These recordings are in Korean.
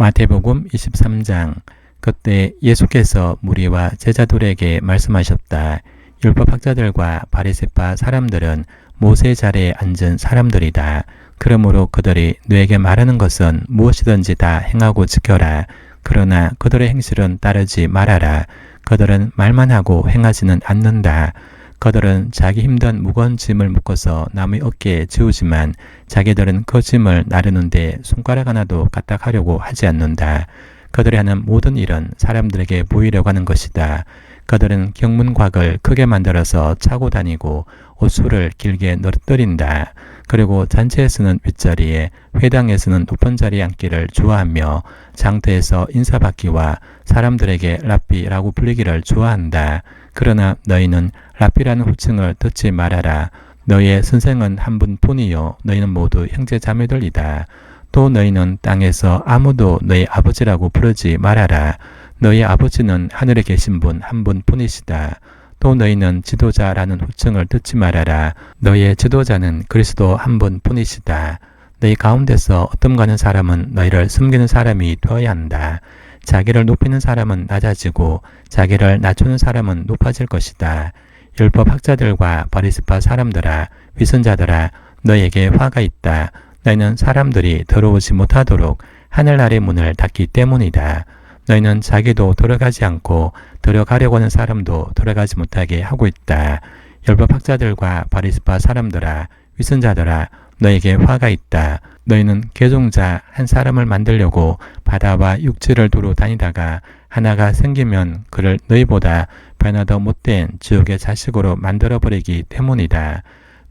마태복음 23장 그때 예수께서 무리와 제자들에게 말씀하셨다. 율법 학자들과 바리새파 사람들은 모세 자리에 앉은 사람들이다. 그러므로 그들이 너에게 말하는 것은 무엇이든지 다 행하고 지켜라. 그러나 그들의 행실은 따르지 말아라. 그들은 말만 하고 행하지는 않는다. 그들은 자기 힘든 무거운 짐을 묶어서 남의 어깨에 지우지만 자기들은 그 짐을 나르는데 손가락 하나도 까딱하려고 하지 않는다. 그들이 하는 모든 일은 사람들에게 보이려고 하는 것이다. 그들은 경문곽을 크게 만들어서 차고 다니고 옷수를 길게 늘어뜨린다. 그리고 잔치에서는 윗자리에 회당에서는 높은 자리에 앉기를 좋아하며 장터에서 인사받기와 사람들에게 랍비라고 불리기를 좋아한다. 그러나 너희는 랍비라는 호칭을 듣지 말아라. 너희의 선생은 한 분뿐이요 너희는 모두 형제 자매들이다. 또 너희는 땅에서 아무도 너희 아버지라고 부르지 말아라. 너희 아버지는 하늘에 계신 분 한 분뿐이시다. 또 너희는 지도자라는 호칭을 듣지 말아라. 너희의 지도자는 그리스도 한 분뿐이시다. 너희 가운데서 어떤 가는 사람은 너희를 숨기는 사람이 되어야 한다. 자기를 높이는 사람은 낮아지고 자기를 낮추는 사람은 높아질 것이다. 율법 학자들과 바리스파 사람들아 위선자들아 너에게 화가 있다. 너희는 사람들이 들어오지 못하도록 하늘 아래 문을 닫기 때문이다. 너희는 자기도 들어가지 않고 들어가려고 하는 사람도 들어가지 못하게 하고 있다. 율법 학자들과 바리스파 사람들아 위선자들아 너에게 화가 있다. 너희는 개종자 한 사람을 만들려고 바다와 육지를 두루 다니다가 하나가 생기면 그를 너희보다 변화더 못된 지옥의 자식으로 만들어버리기 때문이다.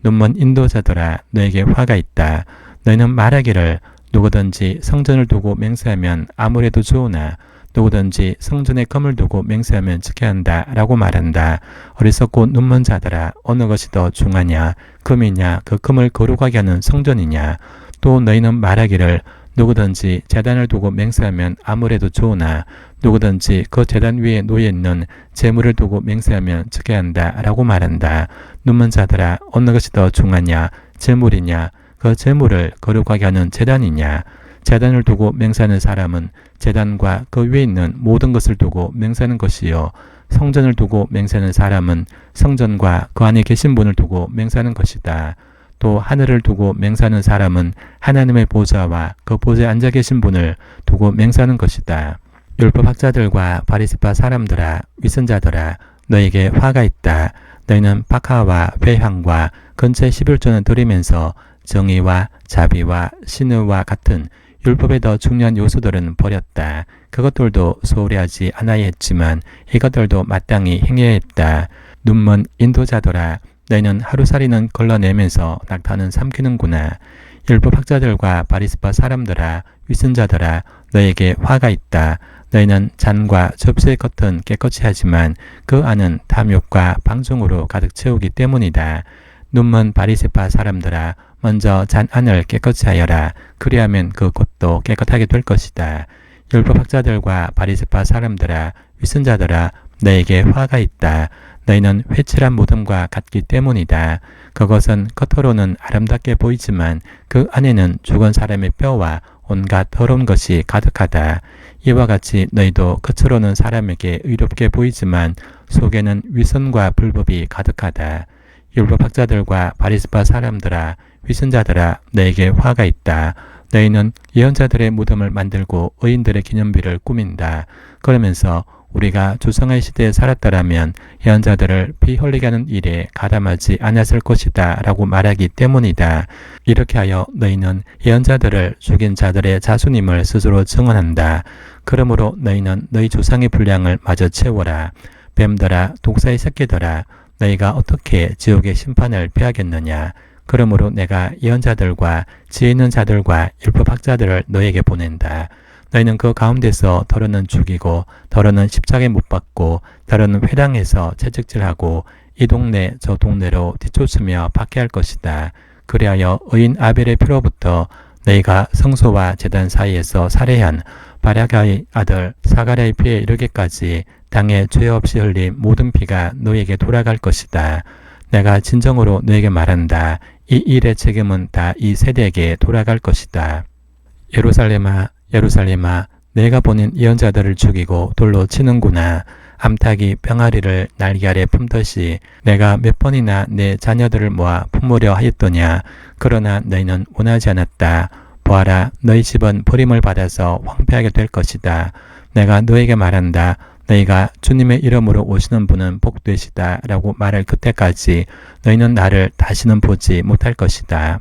눈먼 인도자들아 너에게 화가 있다. 너희는 말하기를 누구든지 성전을 두고 맹세하면 아무래도 좋으나 누구든지 성전에 금을 두고 맹세하면 지켜야 한다 라고 말한다. 어리석고 눈먼 자들아 어느 것이 더 중하냐? 금이냐? 그 금을 거룩하게 하는 성전이냐? 또 너희는 말하기를 누구든지 재단을 두고 맹세하면 아무래도 좋으나 누구든지 그 재단 위에 놓여 있는 재물을 두고 맹세하면 지켜야 한다 라고 말한다. 눈먼 자들아 어느 것이 더 중하냐? 재물이냐? 그 재물을 거룩하게 하는 재단이냐 재단을 두고 맹세하는 사람은 재단과 그 위에 있는 모든 것을 두고 맹세하는 것이요 성전을 두고 맹세하는 사람은 성전과 그 안에 계신 분을 두고 맹세하는 것이다. 또 하늘을 두고 맹세하는 사람은 하나님의 보좌와 그 보좌에 앉아 계신 분을 두고 맹세하는 것이다. 율법 학자들과 바리스파 사람들아 위선자들아 너에게 화가 있다. 너희는 박하와 회향과 근처의 11조는 드리면서 정의와 자비와 신의와 같은 율법의 더 중요한 요소들은 버렸다. 그것들도 소홀히 하지 않아야 했지만 이것들도 마땅히 행해야 했다. 눈먼 인도자들아 너희는 하루살이는 걸러내면서 낙타는 삼키는구나. 율법 학자들과 바리스파 사람들아 위선자들아 너에게 화가 있다. 너희는 잔과 접시의 겉은 깨끗이 하지만 그 안은 탐욕과 방종으로 가득 채우기 때문이다. 눈먼 바리세파 사람들아 먼저 잔 안을 깨끗이 하여라. 그리하면 그 겉도 깨끗하게 될 것이다. 율법 학자들과 바리세파 사람들아 위선자들아 너에게 화가 있다. 너희는 회칠한 모듬과 같기 때문이다. 그것은 겉으로는 아름답게 보이지만 그 안에는 죽은 사람의 뼈와 온갖 더러운 것이 가득하다. 이와 같이 너희도 겉으로는 사람에게 의롭게 보이지만 속에는 위선과 불법이 가득하다. 율법 학자들과 바리스파 사람들아 위선자들아 너에게 화가 있다. 너희는 예언자들의 무덤을 만들고 의인들의 기념비를 꾸민다. 그러면서 우리가 조성의 시대에 살았더라면 예언자들을 피 흘리게 하는 일에 가담하지 않았을 것이다 라고 말하기 때문이다. 이렇게 하여 너희는 예언자들을 죽인 자들의 자수님을 스스로 증언한다. 그러므로 너희는 너희 조상의 분량을 마저 채워라. 뱀들아 독사의 새끼들아 너희가 어떻게 지옥의 심판을 피하겠느냐. 그러므로 내가 예언자들과 지혜 있는 자들과 율법학자들을 너에게 보낸다. 너희는 그 가운데서 더러는 죽이고 더러는 십자가에 못 박고 더러는 회당에서 채찍질하고 이 동네 저 동네로 뒤쫓으며 박해할 것이다. 그리하여 의인 아벨의 피로부터 너희가 성소와 재단 사이에서 살해한 바라가의 아들 사가랴의 피에 이르기까지 땅에 죄 없이 흘린 모든 피가 너에게 돌아갈 것이다. 내가 진정으로 너에게 말한다. 이 일의 책임은 다 이 세대에게 돌아갈 것이다. 예루살렘아 예루살렘아 내가 보낸 예언자들을 죽이고 돌로 치는구나. 암탉이 병아리를 날개 아래 품듯이 내가 몇 번이나 내 자녀들을 모아 품으려 하였더냐. 그러나 너희는 원하지 않았다. 보아라, 너희 집은 버림을 받아서 황폐하게 될 것이다. 내가 너에게 말한다. 너희가 주님의 이름으로 오시는 분은 복되시다. 라고 말할 그때까지 너희는 나를 다시는 보지 못할 것이다.